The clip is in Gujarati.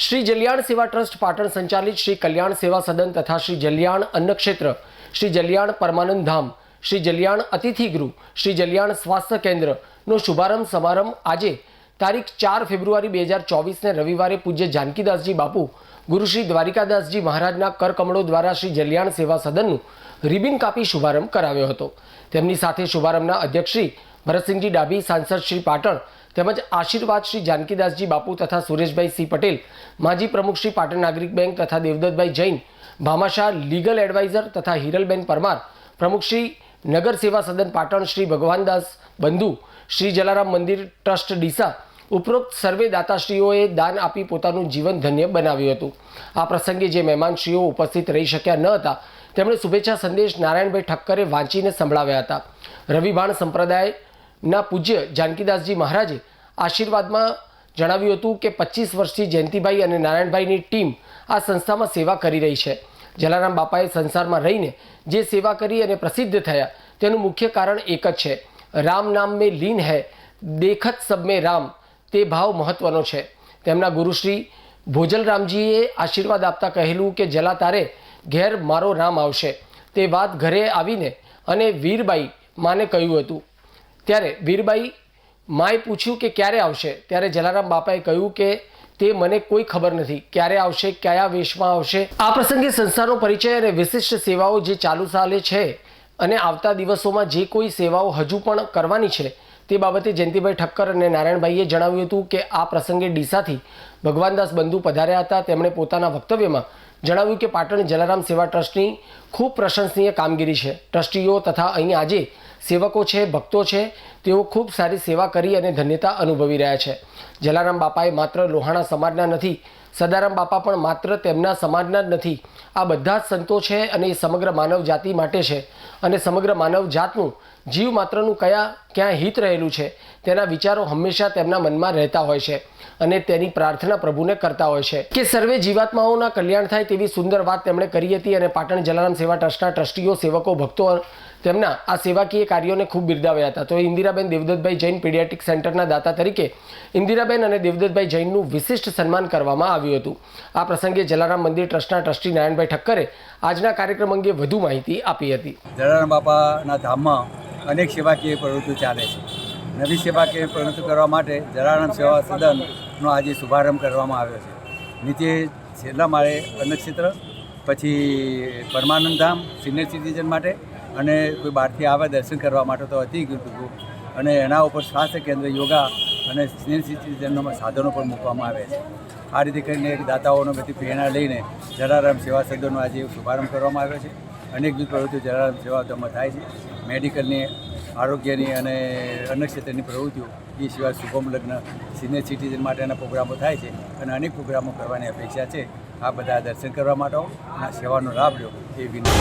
શ્રી જલિયાણ સેવા ટ્રસ્ટ પાટણ સંચાલિત શ્રી કલ્યાણ સેવા સદન તથા શ્રી જલિયાણ અન્નક્ષેત્ર શ્રી જલિયાણ પરમાનંદ ધામ, શ્રી જલિયાણ અતિથિ ગૃહ, શ્રી જલિયાણ સ્વાસ્થ્ય કેન્દ્રનો શુભારંભ સમારંભ આજે તારીખ ચાર ફેબ્રુઆરી બે હજાર ચોવીસને રવિવારે પૂજ્ય જાનકીદાસજી બાપુ, ગુરુ શ્રી દ્વારિકાદાસજી મહારાજના કરકમળો દ્વારા શ્રી જલિયાણ સેવા સદનનું રિબિન કાપી શુભારંભ કરાવ્યો હતો. તેમની સાથે શુભારંભના અધ્યક્ષ શ્રી ભરતસિંહજી ડાભી, સાંસદ શ્રી પાટણ તેમજ આશીર્વાદ શ્રી જાનકીદાસજી બાપુ તથા સુરેશભાઈ સી પટેલ, માજી પ્રમુખ શ્રી પાટણ નાગરિક બેંક તથા દેવદત્તભાઈ જૈન, ભામાશાહ લીગલ એડવાઇઝર તથા હિરલબેન પરમાર, પ્રમુખ શ્રી નગર સેવા સદન પાટણ શ્રી ભગવાનદાસ બંધુ, શ્રી જલારામ મંદિર ટ્રસ્ટ ડીસા, ઉપરોક્ત સર્વે દાતાશ્રીઓએ દાન આપી પોતાનું જીવન ધન્ય બનાવ્યું હતું. આ પ્રસંગે જે મહેમાનશ્રીઓ ઉપસ્થિત રહી શક્યા ન હતા, તેમણે શુભેચ્છા સંદેશ નારાયણભાઈ ઠક્કરે વાંચીને સંભળાવ્યા હતા. રવિભાણ સંપ્રદાયના પૂજ્ય જાનકીદાસજી મહારાજે આશીર્વાદમાં જણાવ્યું હતું કે પચીસ વર્ષથી જયંતિભાઈ અને નારાયણભાઈની ટીમ આ સંસ્થામાં સેવા કરી રહી છે. જલારામ બાપાએ સંસારમાં રહીને જે સેવા કરી અને પ્રસિદ્ધ થયા, તેનું મુખ્ય કારણ એક જ છે. રામ નામ મેં લીન હૈ, દેખત સબ મેં રામ, તે ભાવ મહત્વનો છે. તેમના ગુરુશ્રી ભોજલરામજીએ આશીર્વાદ આપતા કહેલું કે, જલા તારે ઘેર મારો રામ આવશે. તે વાત ઘરે આવીને અને વીરબાઈ માને કહ્યું હતું. ત્યારે વીરબાઈ માએ પૂછ્યું કે ક્યારે આવશે? ત્યારે જલારામ બાપાએ કહ્યું કે તે મને કોઈ ખબર નથી. ક્યારે આવશે? કયા વેશમાં આવશે? આ પ્રસંગે સંસ્થાનો પરિચય અને વિશિષ્ટ સેવાઓ જે ચાલુ ચાલે છે અને આવતા દિવસોમાં જે કોઈ સેવાઓ હજુ પણ કરવાની છે, તે બાબતે જયંતિભાઈ ઠક્કર અને નારાયણભાઈએ જણાવ્યું હતું કે આ પ્રસંગે ડીસાથી ભગવાનદાસ બંધુ પધાર્યા હતા. તેમણે પોતાના વક્તવ્યમાં જણાવ્યું કે પાટણ જલારામ સેવા ટ્રસ્ટની ખૂબ પ્રશંસનીય કામગીરી છે. ટ્રસ્ટીઓ તથા અહીં આજે સેવકો છે, ભક્તો છે, તેઓ ખૂબ સારી સેવા કરી અને ધન્યતા અનુભવી રહ્યા છે. જલારામ બાપાએ માત્ર લોહાણા સમાજના નથી, સદારામ બાપા પણ માત્ર તેમના સમાજના જ નથી. આ બધા જ સંતો છે અને એ સમગ્ર માનવ જાતિ માટે છે અને સમગ્ર માનવ જાતનું જીવ માત્રનું કયા, ક્યાં હિત રહેલું છે, તેના વિચારો હંમેશા તેમના મનમાં રહેતા હોય છે અને તેની પ્રાર્થના પ્રભુને કરતા હોય છે. કે સર્વે જીવાત્માઓના કલ્યાણ થાય તેવી સુંદર વાત તેમણે કરી હતી અને પાટણ જલારામ સેવા ટ્રસ્ટના ટ્રસ્ટીઓ, સેવકો, ભક્તો તેમના આ સેવાકીય કાર્યોને ખૂબ બિરદાવ્યા હતા. તો ઇન્દિરાબેન દેવદત્તભાઈ જૈન પીડિયાટિક સેન્ટરના દાતા તરીકે ઇન્દિરાબેન અને દેવદત્તભાઈ જૈનનું વિશિષ્ટ સન્માન કરવામાં આવ્યું હતું. આ પ્રસંગે જલારામ મંદિર ટ્રસ્ટના ટ્રસ્ટી નારાયણભાઈ ઠક્કરે આજના કાર્યક્રમ અંગે વધુ માહિતી આપી હતી. જલારામ બાપાના ધામમાં અનેક સેવાકીય પ્રવૃત્તિઓ ચાલે છે. નવી સેવાકીય પ્રવૃત્તિ કરવા માટે જલારામ સેવા સદનનો આજે શુભારંભ કરવામાં આવ્યો છે. નીચે છેલ્લા માળે અન્નક્ષેત્ર, પછી પરમાનંદ ધામ, સિનિયર સિટીઝન માટે અને કોઈ બહારથી આવે દર્શન કરવા માટે તો અતિ ગયું અને એના ઉપર સ્વાસ્થ્ય કેન્દ્ર, યોગા અને સિનિયર સિટીઝનોમાં સાધનો પણ મૂકવામાં આવે છે. આ રીતે કરીને દાતાઓનો બધી પ્રેરણા લઈને જલારામ સેવા સદનનો આજે શુભારંભ કરવામાં આવ્યો છે. અનેકવિધ પ્રવૃત્તિઓ જલારામ સેવા સદનમાં થાય છે. મેડિકલની, આરોગ્યની અને અન્ય ક્ષેત્રની પ્રવૃત્તિઓ, એ સિવાય શુભમ લગ્ન, સિનિયર સિટીઝન માટેના પ્રોગ્રામો થાય છે અને અનેક પ્રોગ્રામો કરવાની અપેક્ષા છે. આ બધા દર્શન કરવા માટે આ સેવાનો લાભ લો એ વિનંતી.